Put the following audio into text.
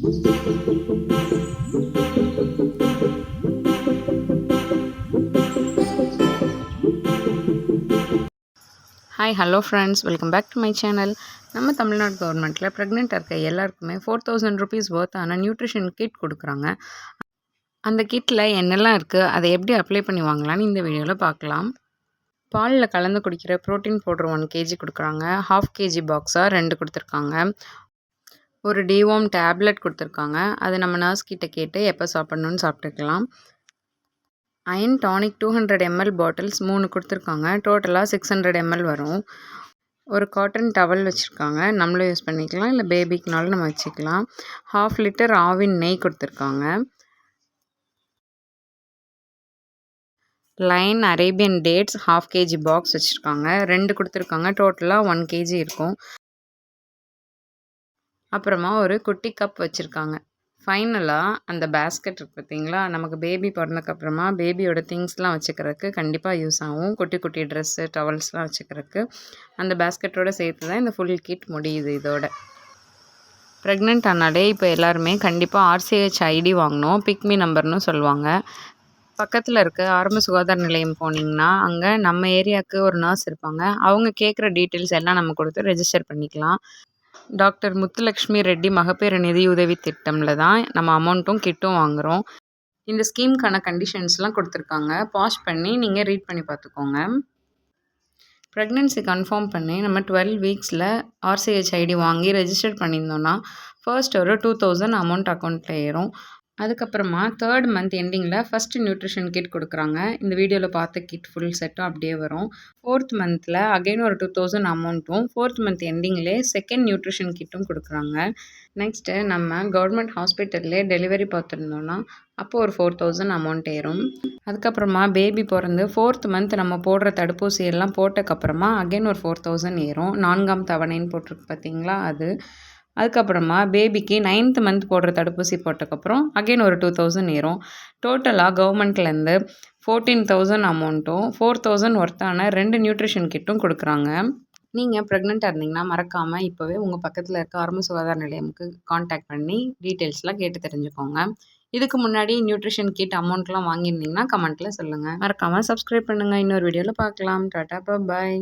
Hi hello friends welcome back to my channel நம்ம தமிழ்நாடு கவர்மெண்ட்டில் ப்ரெக்னெண்ட்டாக இருக்க எல்லாருக்குமே ஃபோர் தௌசண்ட் ருபீஸ் ஒர்த்தான நியூட்ரிஷன் கிட் கொடுக்குறாங்க. அந்த கிட்டில் என்னெல்லாம் இருக்குது அதை எப்படி அப்ளை பண்ணி வாங்கலாம்னு இந்த வீடியோவில் பார்க்கலாம். பாலில் கலந்து குடிக்கிற ப்ரோட்டீன் பவுடர் ஒன் கேஜி கொடுக்குறாங்க. ஹாஃப் கேஜி பாக்ஸாக ரெண்டு கொடுத்துருக்காங்க. ஒரு டிவோம் டேப்லெட் கொடுத்துருக்காங்க. அது நம்ம நர்ஸ் கிட்ட கேட்டு எப்போ சாப்பிட்ணுன்னு சாப்பிட்டுக்கலாம். Iron tonic two hundred ML bottles மூணு கொடுத்துருக்காங்க. டோட்டலாக சிக்ஸ் ஹண்ட்ரட் எம்எல் வரும். ஒரு காட்டன் டவல் வச்சுருக்காங்க. நம்மளும் யூஸ் பண்ணிக்கலாம். இல்லை பேபிக்குனாலும் நம்ம வச்சுக்கலாம். ஹாஃப் லிட்டர் ஆவின் நெய் கொடுத்துருக்காங்க. Lion Arabian dates half KG box வச்சுருக்காங்க. ரெண்டு கொடுத்துருக்காங்க. டோட்டலாக ஒன் கேஜி இருக்கும். அப்புறமா ஒரு குட்டி கப் வச்சுருக்காங்க. ஃபைனலாக அந்த பேஸ்கெட் இருக்குது பார்த்தீங்களா நமக்கு பேபி பிறந்ததுக்கப்புறமா பேபியோட திங்ஸ்லாம் வச்சுக்கிறதுக்கு கண்டிப்பாக யூஸ் ஆகும். குட்டி குட்டி ட்ரெஸ்ஸு டவல்ஸ்லாம் வச்சுக்கிறதுக்கு. அந்த பேஸ்கெட்டோடு சேர்த்து தான் இந்த ஃபுல் கிட் முடியுது இதோட. ப்ரெக்னென்ட் ஆனாலே இப்போ எல்லாருமே கண்டிப்பாக ஆர்சிஹெச் ஐடி வாங்கணும். பிக்மி நம்பர்னு சொல்லுவாங்க. பக்கத்தில் இருக்க ஆரம்ப சுகாதார நிலையம் போனீங்கன்னா அங்கே நம்ம ஏரியாவுக்கு ஒரு நர்ஸ் இருப்பாங்க. அவங்க கேட்குற டீட்டெயில்ஸ் எல்லாம் நம்ம கொடுத்து ரெஜிஸ்டர் பண்ணிக்கலாம். டாக்டர் முத்துலக்ஷ்மி ரெட்டி மகப்பேறு நிதியுதவி திட்டமில் தான் நம்ம அமௌண்ட்டும் கிட்டும் வாங்குகிறோம் இந்த ஸ்கீம்க்கான கண்டிஷன்ஸ்லாம் கொடுத்துருக்காங்க. பாஸ் பண்ணி நீங்கள் ரீட் பண்ணி பார்த்துக்கோங்க. ப்ரெக்னென்சி கன்ஃபார்ம் பண்ணி நம்ம டுவெல் வீக்ஸில் ஆர்சிஹெச் ஐடி வாங்கி ரெஜிஸ்டர் பண்ணியிருந்தோன்னா ஃபர்ஸ்ட் ஒரு டூ தௌசண்ட் அமௌண்ட் அக்கௌண்ட்டில் ஏறும். அதுக்கப்புறமா தேர்ட் மந்த் எண்டிங்கில் ஃபஸ்ட்டு நியூட்ரிஷன் கிட் கொடுக்குறாங்க. இந்த வீடியோவில் பார்த்த கிட் ஃபுல் செட்டும் அப்படியே வரும். ஃபோர்த் மந்தில் அகைன் ஒரு டூ தௌசண்ட் அமௌண்ட்டும் ஃபோர்த் மந்த் எண்டிங்லே செகண்ட் நியூட்ரிஷன் கிட்டும் கொடுக்குறாங்க. நெக்ஸ்ட்டு நம்ம கவர்மெண்ட் ஹாஸ்பிட்டல்லே டெலிவரி பார்த்துருந்தோன்னா அப்போது ஒரு ஃபோர் தௌசண்ட் அமௌண்ட் ஏறும். அதுக்கப்புறமா பேபி பிறந்து ஃபோர்த் மந்த் நம்ம போடுற தடுப்பூசி எல்லாம் போட்டக்கப்புறமா அகைன் ஒரு ஃபோர் தௌசண்ட் ஏறும். நான்காம் தவணைன்னு போட்டிருக்கு பார்த்தீங்களா அது. அதுக்கப்புறமா பேபிக்கு நைன்த் மந்த் போடுற தடுப்பூசி போட்டதுக்கப்புறம் அகெயின் ஒரு டூ தௌசண்ட் ஏறும். டோட்டலாக கவர்மெண்ட்லேருந்து ஃபோர்டீன் தௌசண்ட் அமௌண்ட்டும் ஃபோர் தௌசண்ட் ஒர்த்தான ரெண்டு நியூட்ரிஷன் கிட்டும் கொடுக்குறாங்க. நீங்கள் ப்ரெக்னெண்ட்டாக இருந்தீங்கன்னா மறக்காமல் இப்போவே உங்கள் பக்கத்தில் இருக்க ஆரம்ப சுகாதார நிலையமுக்கு காண்டாக்ட் பண்ணி டீட்டெயில்ஸ்லாம் கேட்டு தெரிஞ்சுக்கோங்க. இதுக்கு முன்னாடி நியூட்ரிஷன் கிட் அமௌண்ட்லாம் வாங்கியிருந்தீங்கன்னா கமெண்ட்டில் சொல்லுங்கள் மறக்காமல் சப்ஸ்கிரைப் பண்ணுங்கள் இன்னொரு வீடியோவில் பார்க்கலாம். டாட்டா பாய்